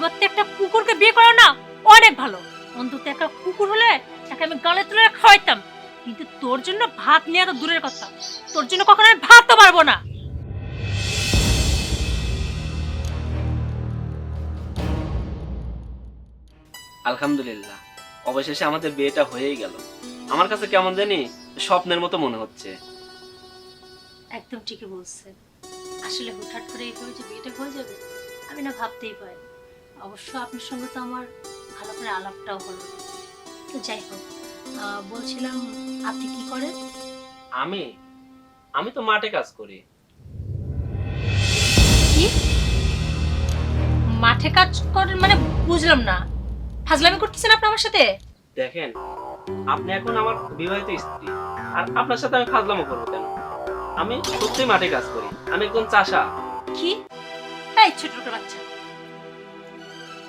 পরিবর্তে একটা কুকুরকে বিয়ে করো না? অনেক ভালো। অন্তত একটা কুকুর হলে তাকে আমি গালে তুলে খাওয়াইতাম। কিন্তু তোর জন্য ভাত নিয়ে তো দূরের কথা। তোর জন্য কখনো আমি ভাতও পারব না। আলহামদুলিল্লাহ। অবশেষে আমাদের বিয়েটা হয়েই গেল। আমার কাছে কেমন জানি স্বপ্নের মতো মনে হচ্ছে। একদম ঠিকই বলছেন। আসলে হুটহাট করে এইভাবে যে বিয়েটা হয়ে যাবে আমি না ভাবতেই পারি অবশ্য আপনার সঙ্গে তো আমার ভালো করে আলাপটাও হলো। না। তো যাই হোক আহ, বলছিলাম আপনি কি করেন? আমি? আমি তো মাঠে কাজ করি। কি? মাঠে কাজ করেন মানে বুঝলাম না। ফাজলামি করতেছেন আপনি আমার সাথে? দেখেন আপনি এখন আমার বিবাহিত স্ত্রী। আর আপনার সাথে আমি ফাজলামো করব কেন? আমি সত্যি মাঠে কাজ করি। আমি একজন চাষা। কি? এই ছোট ছোট বাচ্চা।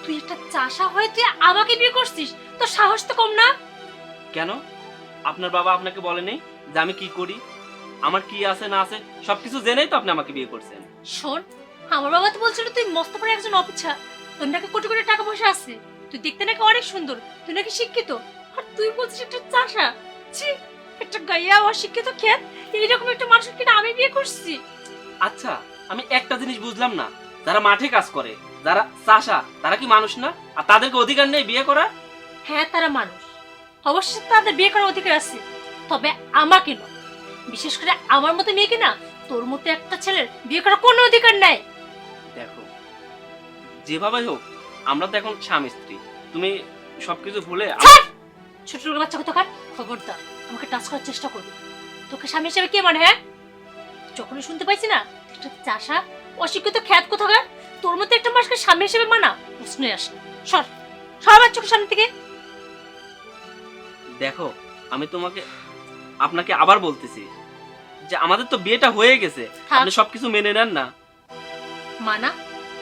তুই একটা চাষা হয়ে তুই আমাকে বিয়ে করছিস? তোর সাহস তো কম না? কেন? আপনার বাবা আপনাকে বলেনি যে আমি কি করি? আমার কি আছে না আছে সবকিছু জেনেই তো আপনি আমাকে বিয়ে করছেন। শোন আমার বাবা তো বলছিল তুই মস্ত বড় একজন অফিসার তোর নাকি কোটি কোটি টাকা পয়সা আছে। তুই দেখতে নাকি অনেক সুন্দর তুই নাকি শিক্ষিত। আর তুই বলছিস একটা চাষা। ছি একটা গাইয়া অশিক্ষিত খেত এইরকম একটা মানুষের কিনা আমি বিয়ে করছি। আচ্ছা আমি একটা জিনিস বুঝলাম না। যারা মাঠে কাজ করে যারা চাষা তারা কি মানুষ না? আর তাদেরকে অধিকার নেই বিয়ে করা হ্যাঁ তারা মানুষ। অবশ্যই তাদের বিয়ে করার অধিকার আছে। তবে আমাকে নয়। বিশেষ করে আমার মতো মেয়েকে না তোর মতো একটা ছেলের বিয়ে করার কোনো অধিকার নাই। দেখো যেভাবে হোক আমরা তো এখন স্বামী স্ত্রী। তুমি সবকিছু ভুলে ছোট ছোট বাচ্চা কোথাকার? খবরদার আমাকে টাচ করার চেষ্টা করবি তোকে স্বামী হিসেবে কে মানে হ্যাঁ? যখনই শুনতে পাইছি না তুই একটা চাষা অশিক্ষিত খ্যাত কোথাকার? তোর মতো একটা মানুষকে স্বামী হিসেবে মানা প্রশ্নই আসে সর আমার চোখের সামনে থেকে। দেখো আমি তোমাকে আপনাকে আবার বলতেছি যে আমাদের তো বিয়েটা হয়ে গেছে। থাক। আপনি সবকিছু মেনে নেন না। মানা?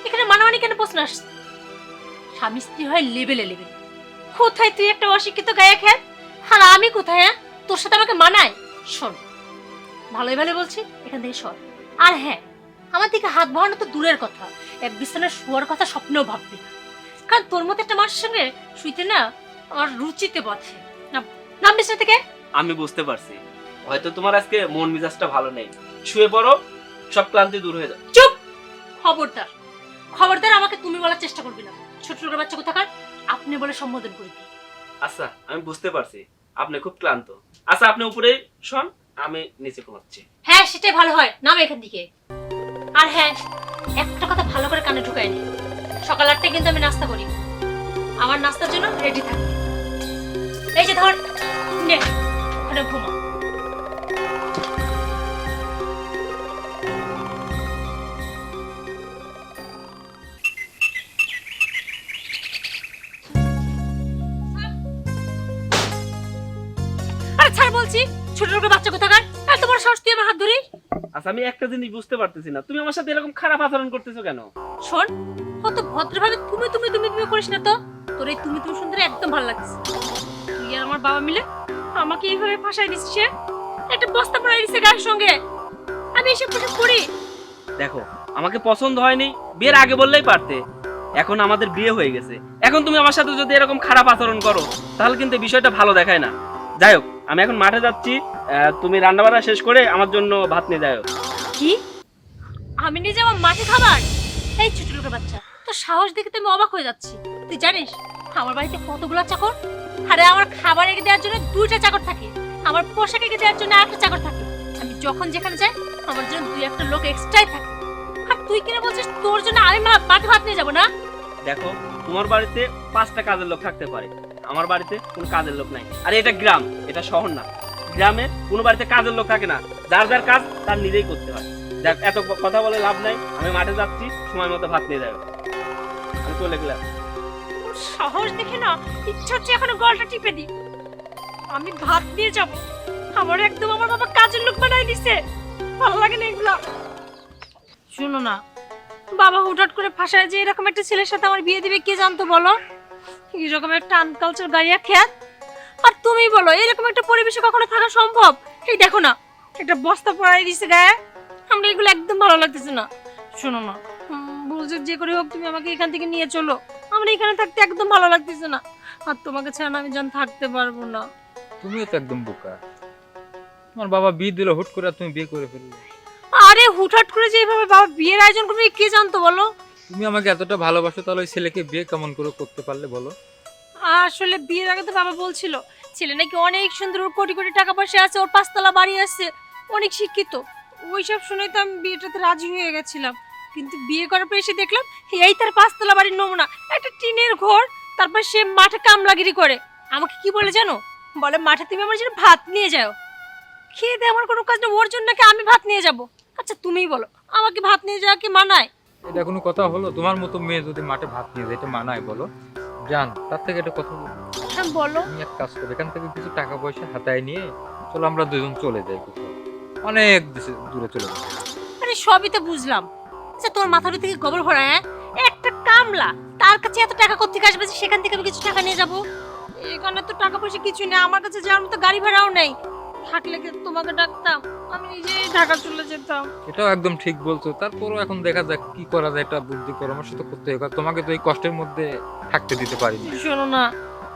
এখানে মানা মানামানি কেন প্রশ্ন আসছে? স্বামী স্ত্রী হয় লেভেলে লেভেল কোথায় তুই একটা অশিক্ষিত গায়ে খ্যাত আর আমি কোথায় হ্যাঁ? তোর সাথে আমাকে মানায়? শোন ভালোই ভালো বলছি এখান থেকে সর। আর হ্যাঁ আমার দিকে হাত বাড়ানো তো দূরের কথা। এক বিছানায় শোয়ার কথা স্বপ্নেও ভাববি না। কারণ তোর মতো একটা মানুষের সঙ্গে শুইতে না আমার রুচিতে নাম নাম বিছানা থেকে আমি বুঝতে পারছি। হয়তো তোমার আজকে মন মেজাজটা ভালো নেই। শুয়ে পড়ো সব ক্লান্তি দূর হয়ে যাবে। চুপ! খবরদার। খবরদার আমাকে তুমি বলার চেষ্টা করবি না। ছোট ছোট বাচ্চা কোথাকার? আপনি বলে সম্বোধন করবি আচ্ছা আমি বুঝতে পারছি। আপনি খুব ক্লান্ত। আচ্ছা আপনি উপরে শোন আমি নিচে ঘুমাচ্ছি। হ্যাঁ সেটাই ভালো হয়। নাম এখান থেকে। আর হ্যাঁ একটা কথা ভালো করে কানে ঢুকাই নি। সকাল আটটায় কিন্তু আমি নাস্তা করি। আমার নাস্তার জন্য রেডি থাকবে এই যে ধর, নে, ওখানে ঘুমা। আচ্ছা আমি একটা জিনিস বুঝতে পারতেছি না। তুমি আমার সাথে এরকম খারাপ আচরণ করতেছো কেন? শোন কত ভদ্রভাবে তুমি তুমি তুমি তুমি করিস না তো। তোর এই তুমি তুমি সুন্দর একদম ভালো লাগছে। তুই আর আমার বাবা মিলে আমাকে এইভাবে ফাঁসাই দিচ্ছিস? একটা বস্তা পড়াই গায়ের সঙ্গে। আমি এসব কিছু করি। দেখো আমাকে পছন্দ হয়নি বিয়ের আগে বললেই পারতে। এখন আমাদের বিয়ে হয়ে গেছে। এখন তুমি আমার সাথে যদি এরকম খারাপ আচরণ করো তাহলে কিন্তু বিষয়টা ভালো দেখায় না। যাই হোক আমি এখন মাঠে যাচ্ছি তুমি রান্না বান্না শেষ করে আমার জন্য ভাত নিয়ে যাও। কি? আমি নিজে আমার মাঠে খাবার? এই ছোট লোকের বাচ্চা তোর সাহস দেখে তো আমি অবাক হয়ে যাচ্ছি। তুই জানিস আমার বাড়িতে কতগুলো চাকর? আরে আমার খাবার এগিয়ে দেওয়ার জন্য দুইটা চাকর থাকে। আমার পোশাক এগিয়ে দেওয়ার জন্য একটা চাকর থাকে। আমি যখন যেখানে যাই আমার জন্য দুই একটা লোক এক্সট্রাই থাকে। আর তুই কিনা বলছিস তোর জন্য আমি মা মাঠে ভাত নিয়ে যাব না? দেখো তোমার বাড়িতে পাঁচটা কাজের লোক থাকতে পারে। আমার বাড়িতে কোনো কাজের লোক নাই। আর এটা গ্রাম এটা শহর না। গ্রামে কোনো বাড়িতে কাজের লোক থাকে না। যার যার কাজ তার নিজেই করতে হয়। দেখ এত কথা বলে লাভ নাই। আমি মাঠে যাচ্ছি সময় মতো ভাত নিয়ে যাবে। আমি চলে গেলাম। সাহস দেখে না ইচ্ছা হচ্ছে এখন গলটা টিপে দি আমি ভাত নিয়ে যাব। আমার একদম আমার বাবা কাজের লোক বানাই দিছে। ভালো লাগে না এগুলো। শুনো না। বাবা হুটহাট করে ফাঁসায় যে এরকম একটা ছেলের সাথে আমার বিয়ে দিবে কে জানতো বলো? এরকম একটা আনকালচার গাইয়া খ্যাত আর তুমি বলো এরকম একটা পরিবেশে কখনো থাকা সম্ভব? এই দেখো না একটা বস্তা পড়াই দিছে গায়ে। আমরা এগুলো একদম ভালো লাগতেছে না। শোনো না বলছে যে করে হোক তুমি আমাকে এখান থেকে নিয়ে চলো। আমার এখানে থাকতে একদম ভালো লাগতেছে না। আর তোমাকে ছাড়া আমি জান থাকতে পারব না। তুমিও তো একদম বোকা। তোমার বাবা বিয়ে দিল হুট করে তুমি বিয়ে করে ফেললে। আরে হুটহাট করে যে এইভাবে বাবা বিয়ের আয়োজন করবে কে জানতো বলো? তুমি আমাকে এতটা ভালোবাসো, তাহলে ওই ছেলেকে বিয়ে কেমন করে করতে পারলে বলো? আসলে বিয়ের আগে তো বাবা বলছিল, ছেলে নাকি অনেক সুন্দর, ওর কোটি কোটি টাকা পয়সা আছে, ওর পাঁচতলা বাড়ি আছে, অনেক শিক্ষিত। ওইসব শুনে তো আমি বিয়েটাতে রাজি হয়ে গেছিলাম। কিন্তু বিয়ে করার পর এসে দেখলাম, এই তার পাঁচতলা বাড়ির নমুনা, একটা টিনের ঘর, তারপর সে মাঠে কামলাগিরি করে। আমাকে কি বলে জানো? বলে, মাঠে তুমি আমার জন্য ভাত নিয়ে যাও। খেয়ে দিয়ে আমার কোনো কাজ না ওর জন্য নাকি আমি ভাত নিয়ে যাব? আচ্ছা তুমিই বলো, আমাকে ভাত নিয়ে যাওয়া কি মানায়? এটা কোনো কথা হলো? তোমার মতো মেয়ে যদি মাঠে ভাত নিয়ে যায় এটা মানায় বলো। জান তার থেকে এটা কথা বলো। হ্যাঁ বলো। তুমি এক কাজ করো এখান থেকে কিছু টাকা পয়সা হাতায় নিয়ে চলো আমরা দুজন চলে যাই কোথাও। অনেক দেশে দূরে চলে যাই। আরে সবই তো বুঝলাম। আচ্ছা তোর মাথার ভিতরে কি গোবর ভরা হ্যাঁ? একটা কামলা তার কাছে এত টাকা কোথেকে আসবে যে সেখান থেকে আমি কিছু টাকা নিয়ে যাব? এখানে তো টাকা পয়সা কিছু নেই আমার কাছে যাওয়ার মতো গাড়ি ভাড়াও নেই। থাকলে কি তোমাকে ডাকতাম? আমি নিজেই ঢাকা চলে যেতাম। এটাও একদম ঠিক বলছো। তারপরও এখন দেখা যাক কি করা যায় এটা বুদ্ধি পরামর্শ তো করতে হবে। তোমাকে তো এই কষ্টের মধ্যে থাকতে দিতে পারিনি। শোনো না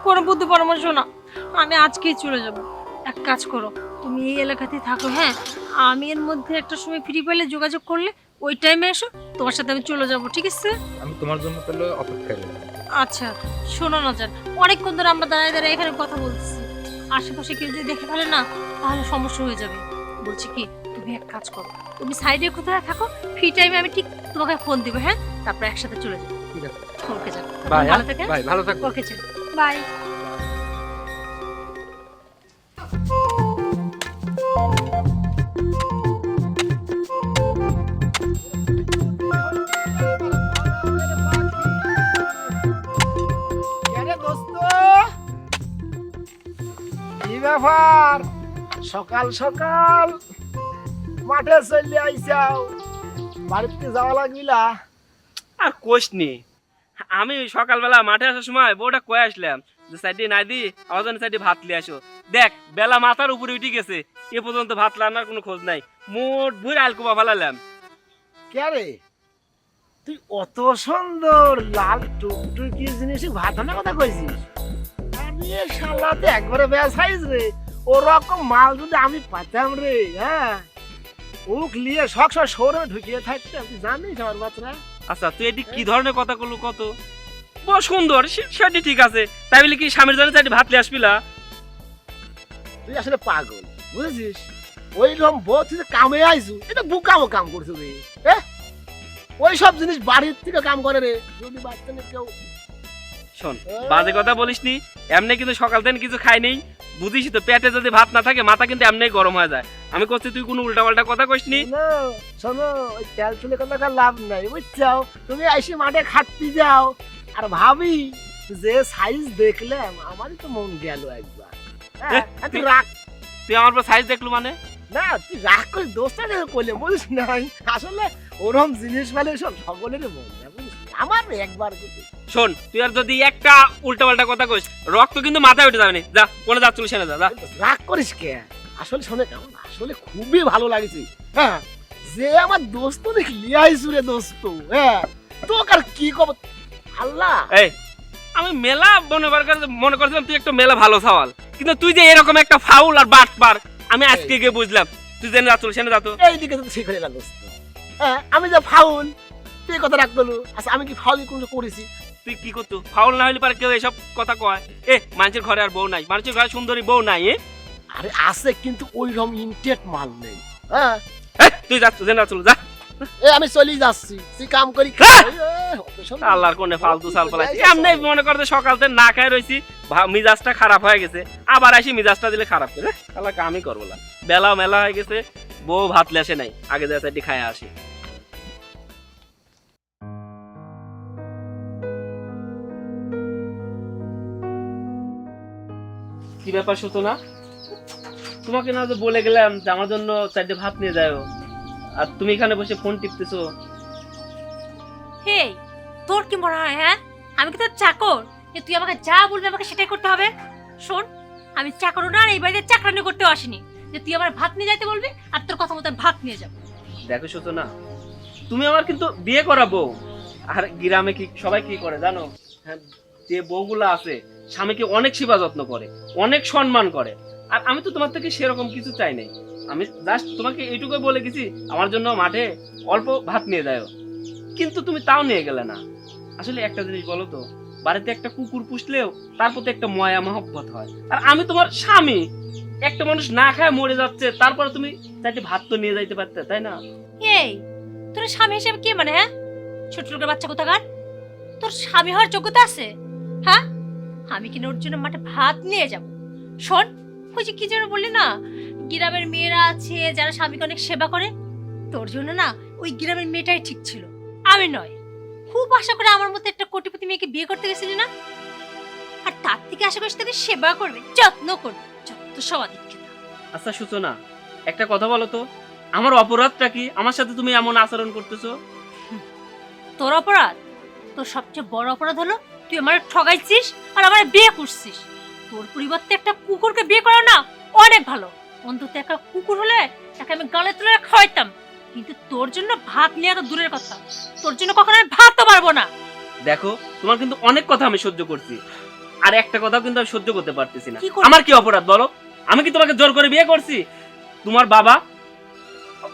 কোনো বুদ্ধি পরামর্শ না আমি আজকেই চলে যাব। এক কাজ করো তুমি এই এলাকাতেই থাকো হ্যাঁ? আমি এর মধ্যে একটা সময় ফ্রি পেলে যোগাযোগ করলে ওই টাইমে এসো তোমার সাথে আমি চলে যাব ঠিক আছে? আমি তোমার জন্য তাহলে অপেক্ষায় রইলাম। আচ্ছা শোনো না যান। অনেকক্ষণ ধরে আমরা দাঁড়িয়ে দাঁড়িয়ে এখানে কথা বলছি আশেপাশে কেউ যদি দেখে ফেলে না তাহলে সমস্যা হয়ে যাবে। বলছি কি তুমি এক কাজ করো তুমি সাইডে কোথায় থাকো ফ্রি টাইমে আমি ঠিক তোমাকে ফোন দিব হ্যাঁ? তারপর একসাথে চলে যাব। ঠিক আছে। ওকে যাব ভালো থাকে ভালো থাকো। ওকে বাই সকাল সকাল। মাঠে চলে আইসাও। বাড়িতে যাওয়া লাগবিলা আর কোষ নি আমি সকালবেলা মাঠে আসার সময় বউটা কয়ে আসলাম যে সাইডে নাই দি আমার জন্য সাইডে ভাত আসো। দেখ বেলা মাথার উপরে উঠে গেছে এ পর্যন্ত ভাত রান্নার কোনো খোঁজ নাই। মোট ভুই ফালালাম। কে রে? তুই অত সুন্দর লাল টুকটুকি জিনিস ভাত আনার কথা কইছিস। আরে শালাতে একবারে বেসাইজ রে। ওরকম মাল যদি আমি পাতাম রে হ্যাঁ? উক লিয়ে শখ শখ সরে ঢুকিয়ে থাকতে তুই জানিস আমার বাচ্চা আচ্ছা তুই এটি কি ধরনের কথা করল কত? বড় সুন্দর সেটি ঠিক আছে। তাই বলে কি স্বামীর জন্য সাইডে ভাত লিয়ে আসবিলা? তুই আসলে পাগল বুঝেছিস? ওই রকম বউ তুই কামে আইছু এটা বুকামো কাম করছ রে হ্যাঁ ওই সব জিনিস বাড়ির থেকে কাম করে রে যদি বাচ্চা নিয়ে কেউ শোন বাজে কথা বলিস নি এমনি কিন্তু সকাল থেকে কিছু খাই নেই। বুঝিস তো পেটে যদি ভাত না থাকে মাথা কিন্তু এমনি গরম হয়ে যায়। আমি করছি তুই কোনো উল্টা পাল্টা কথা কইস নি? শোনো ওই তেল তুলে কথা লাভ নাই বুঝছাও? তুমি আইসি মাঠে খাটতে যাও। আর ভাবি যে সাইজ দেখলাম আমারই তো মন গেল একবার। হ্যাঁ, তুই তুই- রাগ তুই আমার পর সাইজ দেখলু মানে? না তুই রাগ করে দোষটা করলে বুঝিস নাই? আসলে ওরম জিনিস মানে সব সকলেরই মন বুঝিস আমার একবার কিন্তু শোন তুই আর যদি একটা উল্টা পাল্টা কথা কইস রক্ত কিন্তু মাথায় উঠে যাবে না। যা কোনে যাচ্ছ সেনে যা যা। রাগ করিস কে? আসলে শোনে কেমন? আসলে খুবই ভালো লাগছে। হ্যাঁ যে আমার দোস্ত দেখি লিয়াইছু রে দোস্ত হ্যাঁ তোকে আর কি কব? আল্লাহ! এই আমি মেলা মনে কর মনে করছিলাম তুই একটা মেলা ভালো সওয়াল। কিন্তু তুই যে এরকম একটা ফাউল আর বাট পার আমি আজকে গিয়ে বুঝলাম। তুই জেনে যাচ্ছ সেনে যা তো। এইদিকে তো ঠিক হয়ে গেল দোস্ত। হ্যাঁ আমি যে ফাউল তুই কথা রাখ করলু? আচ্ছা আমি কি ফাউল কোনো করেছি? তুই কি করতো? ফাউল না পারে কেউ এসব কথা কয়। এ মানুষের ঘরে আর বউ নাই। মানুষের ঘরে সুন্দরী বউ নাই এ? আরে আছে কিন্তু ওই রকম ইনটেট মাল নেই। হ্যাঁ? তুই যাচ্ছ জেনে যাচ্ছ যা। এ আমি চলেই যাচ্ছি। তুই কাম করি। হ্যাঁ! আল্লাহর কোনে ফালতু সাল পালাইছি এমনি মনে করতে সকাল থেকে না খাই রইছি মিজাজটা খারাপ হয়ে গেছে। আবার আসি মিজাজটা দিলে খারাপ করে। আল্লাহ কামই করব না। বেলা মেলা হয়ে গেছে বউ ভাত লেসে নাই। আগে যা সাইডে খায় আসি। কি ব্যাপার শুতো না তোমাকে না তো বলে গেলাম যে আমার জন্য চারটে ভাত নিয়ে যাও আর তুমি এখানে বসে ফোন টিপতেছো। হে তোর কি মনে হয় হ্যাঁ? আমি কি তোর চাকর? যে তুই আমাকে যা বলবি আমাকে সেটাই করতে হবে। শোন আমি চাকর না আর এই বাড়িতে চাকরানি করতেও আসিনি। যে তুই আমার ভাত নিয়ে যাইতে বলবি আর তোর কথা মতো ভাত নিয়ে যাব। দেখো শুতো না তুমি আমার কিন্তু বিয়ে করাবো আর গ্রামে কি সবাই কি করে জানো? হ্যাঁ, যে বউগুলো আছে স্বামীকে অনেক সেবা যত্ন করে, অনেক সম্মান করে। আর আমি তো তোমার থেকে সেরকম কিছু চাই নাই। আমি জাস্ট তোমাকে এইটুকুই বলে গেছি, আমার জন্য মাঠে অল্প ভাত নিয়ে যাও কিন্তু তুমি তাও নিয়ে গেলে না। আসলে একটা জিনিস বলো তো, বাড়িতে একটা কুকুর পুষলেও তার প্রতি একটা ময়া মহব্বত হয়। আর আমি তোমার স্বামী, একটা মানুষ না খায় মরে যাচ্ছে, তারপরে তুমি চাইতে ভাত তো নিয়ে যাইতে পারতে, তাই না? এই, তোর স্বামী হিসেবে কে মানে হ্যাঁ? ছোট লোকের বাচ্চা কোথাকার? তোর স্বামী হওয়ার যোগ্যতা আছে হ্যাঁ? আমি কিনা ওর জন্য মাঠে ভাত নিয়ে যাব? শোন ওই যে কি যেন বললি না? গ্রামের মেয়েরা আছে যারা স্বামীকে অনেক সেবা করে তোর জন্য না ওই গ্রামের মেয়েটাই ঠিক ছিল। আমি নয়। খুব আশা করে আমার মতো একটা কোটিপতি মেয়েকে বিয়ে করতে গেছিলি না? আর তার থেকে আশা করিস তাকে সেবা করবে যত্ন করবে যত সব আদিক্ষিত। আচ্ছা সূচনা একটা কথা বলো তো। আমার অপরাধটা কি? আমার সাথে তুমি এমন আচরণ করতেছো? তোর অপরাধ? তোর সবচেয়ে বড় অপরাধ হলো তুই আমার ঠগাইছিস আর আমার বিয়ে করছিস। তোর পরিবর্তে একটা কুকুরকে বিয়ে করা না অনেক ভালো। অন্তত একটা কুকুর হলে তাকে আমি গালে তুলে খাওয়াইতাম। কিন্তু তোর জন্য ভাত নিয়ে তো দূরের কথা। তোর জন্য কখনো আমি ভাত তো পারব না। দেখো তোমার কিন্তু অনেক কথা আমি সহ্য করছি। আর একটা কথাও কিন্তু আমি সহ্য করতে পারতেছি না। কি করবি? আমার কি অপরাধ বলো? আমি কি তোমাকে জোর করে বিয়ে করছি? তোমার বাবা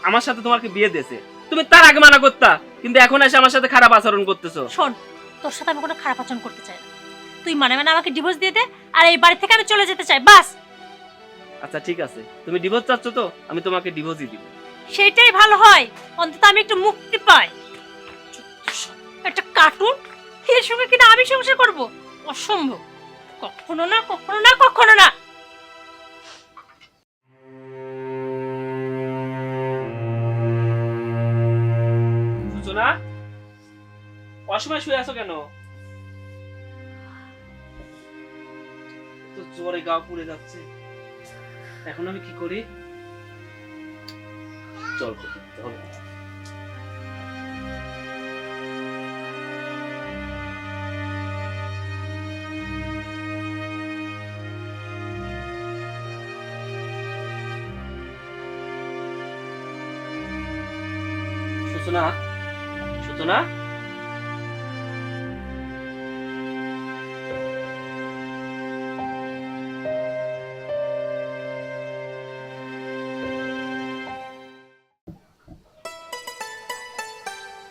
আমার সাথে তোমাকে বিয়ে দিয়েছে। তুমি তার আগে মানা করতা কিন্তু এখন এসে আমার সাথে খারাপ আচরণ করতেছো। শোন তোর সাথে আমি কোনো খারাপ আচরণ করতে চাই না। তুই মানে মানে আমাকে ডিভোর্স দিয়ে দে আর এই বাড়ি থেকে আমি চলে যেতে চাই বাস। আচ্ছা ঠিক আছে। তুমি ডিভোর্স চাচ্ছ তো আমি তোমাকে ডিভোর্সই দিব। সেটাই ভালো হয়। অন্তত আমি একটু মুক্তি পাই। একটা কার্টুন এর সঙ্গে কিনা আমি সংসার করব? অসম্ভব। কখনো না কখনো না কখনো না। অসময় শুয়ে আছো কেন? তো জোরে গা পুড়ে যাচ্ছে। এখন আমি কি করি? চল চল। সূচনা সূচনা?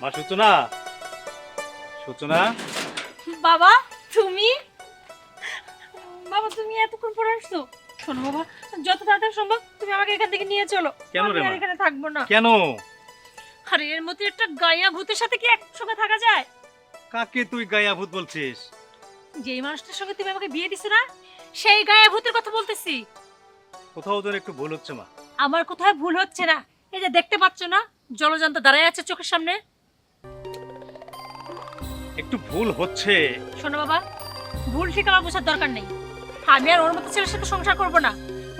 মা সূচনা? সূচনা? বাবা তুমি? বাবা তুমি এতক্ষণ পরে আসছো? শোনো বাবা যত তাড়াতাড়ি সম্ভব তুমি আমাকে এখান থেকে নিয়ে চলো। কেন রে মা? এখানে থাকব না। কেন? আরে এর একটা গায়া ভূতের সাথে কি একসঙ্গে থাকা যায়? কাকে তুই গায়া ভূত বলছিস? যেই মানুষটার সঙ্গে তুমি আমাকে বিয়ে দিছো না সেই গায়া ভূতের কথা বলতেছি। কোথাও তোর একটু ভুল হচ্ছে মা। আমার কোথায় ভুল হচ্ছে না। এই যে দেখতে পাচ্ছ না জলজান্ত দাঁড়ায় আছে চোখের সামনে। একটু ভুল হচ্ছে। শোনো বাবা ভুল ঠিক আমার বোঝার দরকার নেই। আমি আর ওর মতো ছেলের সাথে সংসার করব না।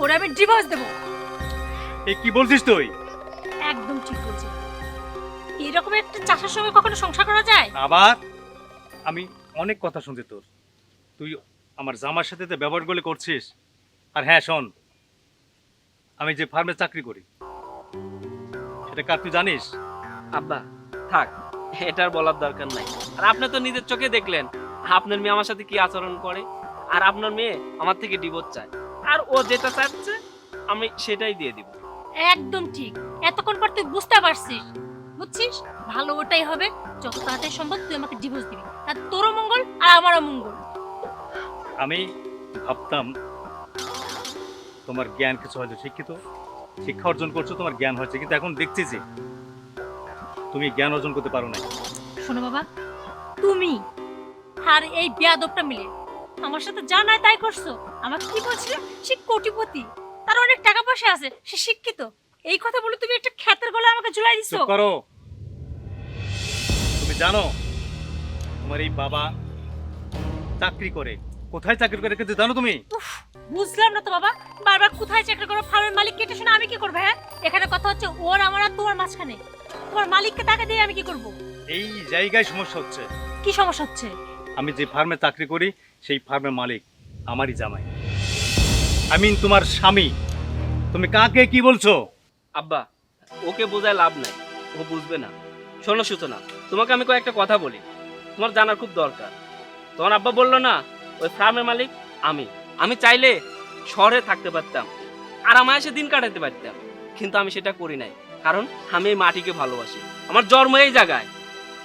ওরা আমি ডিভোর্স দেবো। এ কি বলছিস তুই? একদম ঠিক বলছি। এরকম একটা চাষের সঙ্গে কখনো সংসার করা যায়? আবার? আমি অনেক কথা শুনছি তোর। তুই আমার জামার সাথে তো ব্যবহারগুলো করছিস। আর হ্যাঁ শোন। আমি যে ফার্মে চাকরি করি সেটা কার তুই জানিস? আব্বা থাক। এটার বলার দরকার নাই। আর আপনি তো নিজের চোখে দেখলেন আপনার মেয়ে আমার সাথে কি আচরণ করে? আর আপনার মেয়ে আমার থেকে ডিভোর্স চায়। আর ও যেটা চাচ্ছে আমি সেটাই দিয়ে দিব। একদম ঠিক। এতক্ষণ পর তুই বুঝতে পারছিস। বুঝছিস? ভালো ওটাই হবে। যত তাড়াতাড়ি সম্ভব তুই আমাকে ডিভোর্স দিবি। তাতে তোরও মঙ্গল আর আমারও মঙ্গল। আমি ভাবতাম তোমার জ্ঞান কিছু হয়তো শিক্ষিত। শিক্ষা অর্জন করছ তোমার জ্ঞান হয়েছে। কিন্তু এখন দেখছি যে তুমি জ্ঞান অর্জন করতে পারো না শোনো বাবা তুমি আর এই বেয়াদবটা মিলে আমার সাথে যা নয় তাই করছ। আমাকে কি বলছিলে? সে কোটিপতি তার অনেক টাকা পয়সা আছে সে শিক্ষিত। এই কথা বলে তুমি একটা খ্যাতের গলায় আমাকে ঝুলাই দিছো। চুপ করো। তুমি জানো তোমার এই বাবা চাকরি করে। কোথায় চাকরি করে কিন্তু জানো তুমি? বুঝলাম না তো বাবা। বারবার কোথায় চাকরি করো ফার্মের মালিক কেটে শুনে আমি কি করব হ্যাঁ? এখানে কথা হচ্ছে ওর আমার আর তোমার মাঝখানে। তোমার মালিককে টাকা দিয়ে আমি কি করব? এই জায়গায় সমস্যা হচ্ছে। কি সমস্যা হচ্ছে? আমি যে ফার্মে চাকরি করি সেই ফার্মের মালিক আমারই জামাই। আমি তোমার স্বামী। তুমি কাকে কি বলছো? আব্বা ওকে বোঝায় লাভ নাই। ও বুঝবে না। শোনো সূচনা তোমাকে আমি কয়েকটা কথা বলি। তোমার জানার খুব দরকার। তোমার আব্বা বলল না ওই ফার্মের মালিক আমি। আমি চাইলে শহরে থাকতে পারতাম। আরামায়েসে দিন কাটাতে পারতাম। কিন্তু আমি সেটা করি নাই। কারণ আমি এই মাটিকে ভালোবাসি। আমার জন্ম এই জায়গায়।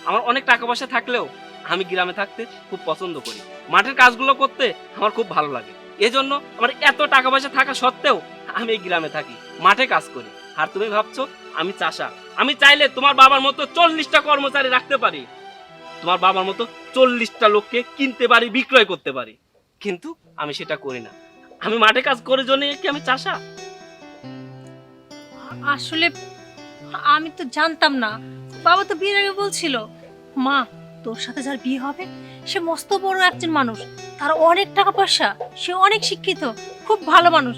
আমার অনেক টাকা পয়সা থাকলেও আমি গ্রামে থাকতে খুব পছন্দ করি। মাঠের কাজগুলো করতে আমার খুব ভালো লাগে। এজন্য আমার এত টাকা পয়সা থাকা সত্ত্বেও আমি এই গ্রামে থাকি, মাঠে কাজ করি। আর তুমি ভাবছ, আমি চাষা। আমি চাইলে তোমার বাবার মতো চল্লিশটা কর্মচারী রাখতে পারি। তোমার বাবার মতো চল্লিশটা লোককে কিনতে পারি, বিক্রয় করতে পারি। কিন্তু আমি সেটা করি না। আমি মাঠে কাজ করে জন্য কি আমি চাষা? আসলে আমি তো জানতাম না। বাবা তো বিয়ের আগে বলছিল, মা, তোর সাথে যার বিয়ে হবে, সে মস্ত বড় একজন মানুষ। তার অনেক টাকা পয়সা, সে অনেক শিক্ষিত, খুব ভালো মানুষ।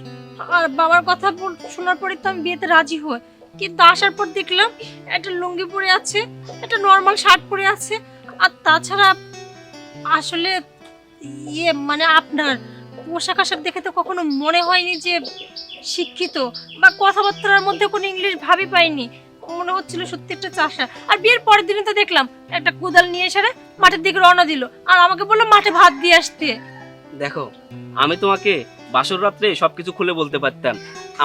আর বাবার কথা শোনার পরে তো আমি বিয়েতে রাজি হই। কিন্তু আসার পর দেখলাম একটা লুঙ্গি পরে আছে, একটা নর্মাল শার্ট পরে আছে। আর তাছাড়া আসলে ইয়ে মানে আপনার পোশাক আশাক দেখে তো কখনো মনে হয়নি যে শিক্ষিত বা কথাবার্তার মধ্যে কোনো ইংলিশ ভাবি পাইনি। মনে হচ্ছিল সত্যি একটা চাষা। আর বিয়ের পরের দিনে তো দেখলাম, একটা কোদাল নিয়ে এসে মাঠের দিকে রওনা দিল। আর আমাকে বলল মাঠে ভাত দিয়ে আসতে। দেখো, আমি তোমাকে বাসর রাত্রে সবকিছু খুলে বলতে পারতাম।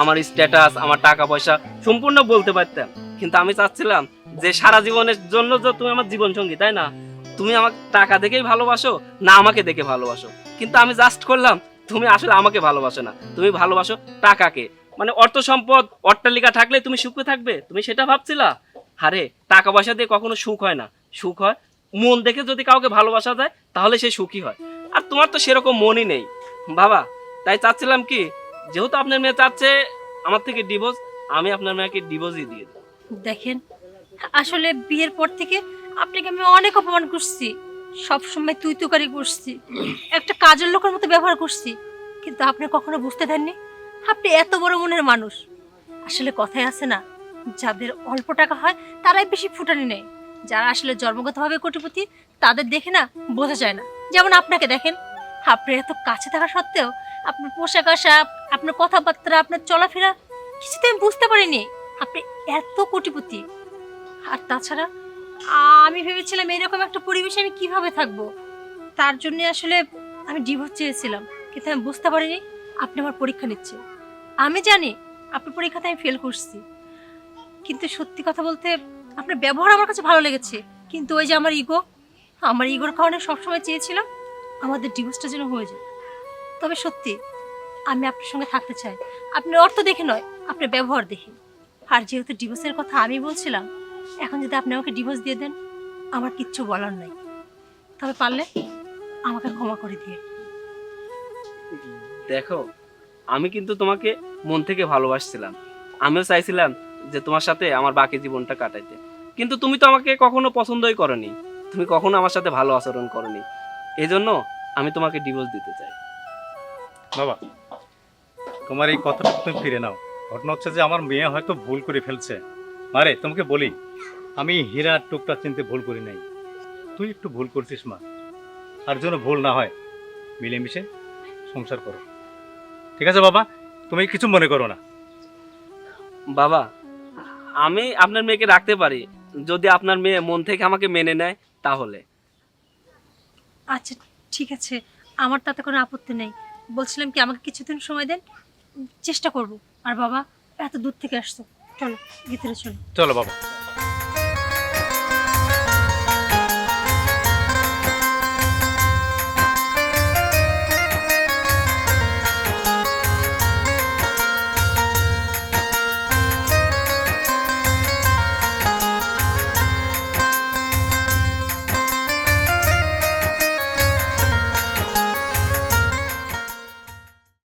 আমার স্ট্যাটাস আমার টাকা পয়সা সম্পূর্ণ বলতে পারতাম। কিন্তু আমি চাচ্ছিলাম যে সারা জীবনের জন্য তো তুমি আমার জীবন সঙ্গী তাই না? তুমি আমাকে টাকা দেখেই ভালোবাসো, না আমাকে দেখে ভালোবাসো। কিন্তু আমি জাস্ট করলাম তুমি আসলে আমাকে ভালোবাসো না। তুমি ভালোবাসো টাকাকে। মানে অর্থ সম্পদ, অট্টালিকা থাকলে তুমি সুখে থাকবে। তুমি সেটা ভাবছিলা? আরে টাকা পয়সা দিয়ে কখনো সুখ হয় না। সুখ হয় মন দেখে যদি কাউকে ভালোবাসা যায়, তাহলে সে সুখী হয়। আর তোমার তো সেরকম মনই নেই। বাবা, তাই চাচ্ছিলাম কি, যেহেতু আপনার মেয়ে চাচ্ছে আমার থেকে ডিভোর্স আমি আপনার মেয়েকে ডিভোর্সই দিয়ে দেখেন, আসলে বিয়ের পর থেকে আপনাকে আমি অনেক অপমান করছি। সব সময় তুই তুকারি করছি। একটা কাজের লোকের মতো ব্যবহার করছি। কিন্তু আপনি কখনো বুঝতে দেননি? আপনি এত বড় মনের মানুষ। আসলে কথায় আছে না, যাদের অল্প টাকা হয়, তারাই বেশি ফুটানি নেয়। যারা আসলে জন্মগতভাবে কোটিপতি, তাদের দেখে না বোঝা যায় না। যেমন আপনাকে দেখেন, আপনি এত কাছে থাকা সত্ত্বেও আপনার পোশাক আশাক, আপনার কথাবার্তা, আপনার চলাফেরা কিছুতে আমি বুঝতে পারিনি। আপনি এত কোটিপতি। আর তাছাড়া আমি ভেবেছিলাম এরকম একটা পরিবেশে আমি কীভাবে থাকব? তার জন্য আসলে আমি ডিভোর্স চেয়েছিলাম। কিন্তু আমি বুঝতে পারিনি, আপনি আমার পরীক্ষা নিচ্ছে আমি জানি আপনার পরীক্ষাতে আমি ফেল করছি। কিন্তু সত্যি কথা বলতে আপনার ব্যবহার আমার কাছে ভালো লেগেছে। কিন্তু ওই যে আমার ইগো আমার ইগোর কারণে সবসময় চেয়েছিলাম আমাদের ডিভোর্সটা যেন হয়ে যায়। তবে সত্যি, আমি আপনার সঙ্গে থাকতে চাই। আপনার অর্থ দেখে নয়, আপনার ব্যবহার দেখে। আর যেহেতু ডিভোর্সের কথা আমি বলছিলাম এখন যদি আপনি আমাকে ডিভোর্স দিয়ে দেন আমার কিচ্ছু বলার নাই। তবে পারলে আমাকে ক্ষমা করে দিয়ে। দেখো আমি কিন্তু তোমাকে মন থেকে ভালোবাসছিলাম। আমিও চাইছিলাম যে তোমার সাথে আমার বাকি জীবনটা কাটাইতে। কিন্তু তুমি তো আমাকে কখনো পছন্দই করনি। তুমি কখনো আমার সাথে ভালো আচরণ করনি। এই জন্য আমি তোমাকে ডিভোর্স দিতে চাই। বাবা তোমার এই কথাটা তুমি ফিরে নাও। ঘটনা হচ্ছে যে আমার মেয়ে হয়তো ভুল করে ফেলছে। আরে তোমাকে বলি আমি হীরা টুকটা চিনতে ভুল করি নাই। তুই একটু ভুল করছিস মা। আর যেন ভুল না হয় মিলেমিশে সংসার করো। ঠিক আছে বাবা? তুমি কিছু মনে করো না। বাবা আমি আপনার মেয়েকে রাখতে পারি। যদি আপনার মেয়ে মন থেকে আমাকে মেনে নেয় তাহলে। আচ্ছা ঠিক আছে। আমার তাতে কোনো আপত্তি নেই। বলছিলাম কি আমাকে কিছুদিন সময় দেন। চেষ্টা করব। আর বাবা এত দূর থেকে আসতো চলো ভিতরে চলো। চলো বাবা।